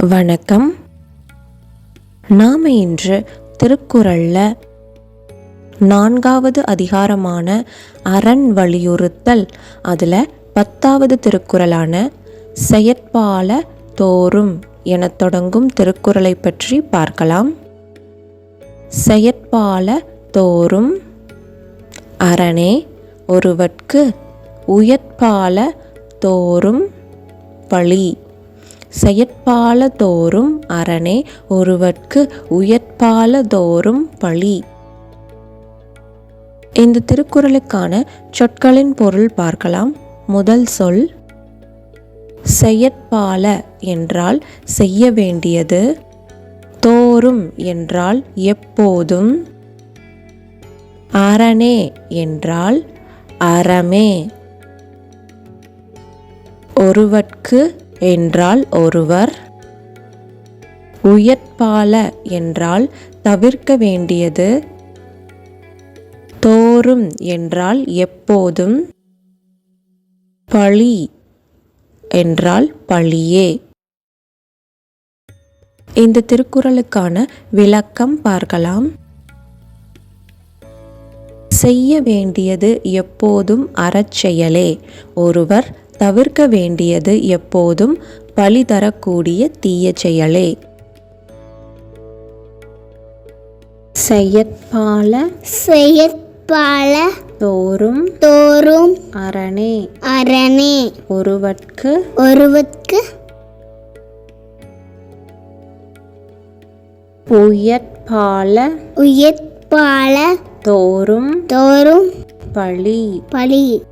வணக்கம். நாம் இன்று திருக்குறளில் நான்காவது அதிகாரமான அரண் வலியுறுத்தல் அதில் பத்தாவது திருக்குறளான செயற்பால தோறும் என தொடங்கும் திருக்குறளை பற்றி பார்க்கலாம். செயற்பால தோறும் அரணே ஒருவற்கு உயற்பால தோறும் வழி. செயற்பாலதோறும் அரணே ஒருவர்க்கு உயற்பாலதோறும் பழி. இந்த திருக்குறளுக்கான சொற்களின் பொருள் பார்க்கலாம். முதல் சொல் செயற்பால என்றால் செய்ய வேண்டியது தோறும் என்றால் எப்போதும் அரணே என்றால் அறமே ஒருவர்க்கு என்றால் ஒருவர் உயர்பால என்றால் தவிர்க்க வேண்டியது. தோறும் என்றால் எப்போதும் பழி என்றால் பழியே. இந்த திருக்குறளுக்கான விளக்கம் பார்க்கலாம். செய்ய வேண்டியது எப்போதும் அறச்செயலே. ஒருவர் தவிர்க்க வேண்டியது எப்போதும் பழி தரக்கூடிய தீய செயலே. செயற்பால செயற்பால தோறும் தோறும் அரணே. அரணே. ஒருவர்க்கு ஒருவர்க்கு உயர்பால உயர்பால தோறும் தோறும் பழி. பழி.